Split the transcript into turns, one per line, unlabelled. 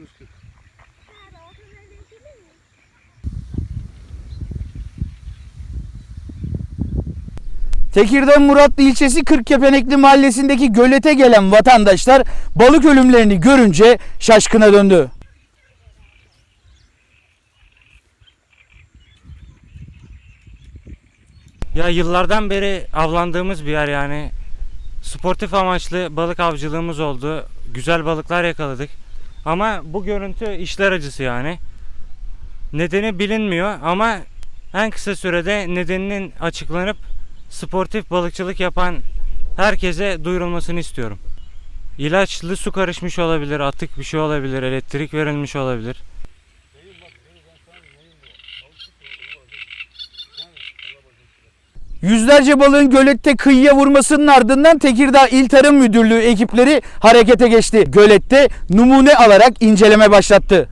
olmuş ki.
Tekirdağ Muratlı ilçesi Kırkkepenekli mahallesindeki gölete gelen vatandaşlar balık ölümlerini görünce şaşkına döndü.
Ya yıllardan beri avlandığımız bir yer yani. Sportif amaçlı balık avcılığımız oldu. Güzel balıklar yakaladık. Ama bu görüntü işler acısı yani. Nedeni bilinmiyor ama en kısa sürede nedeninin açıklanıp sportif balıkçılık yapan herkese duyurulmasını istiyorum. İlaçlı su karışmış olabilir, atık bir şey olabilir, elektrik verilmiş olabilir.
Yüzlerce balığın gölette kıyıya vurmasının ardından Tekirdağ İl Tarım Müdürlüğü ekipleri harekete geçti. Gölette numune alarak inceleme başlattı.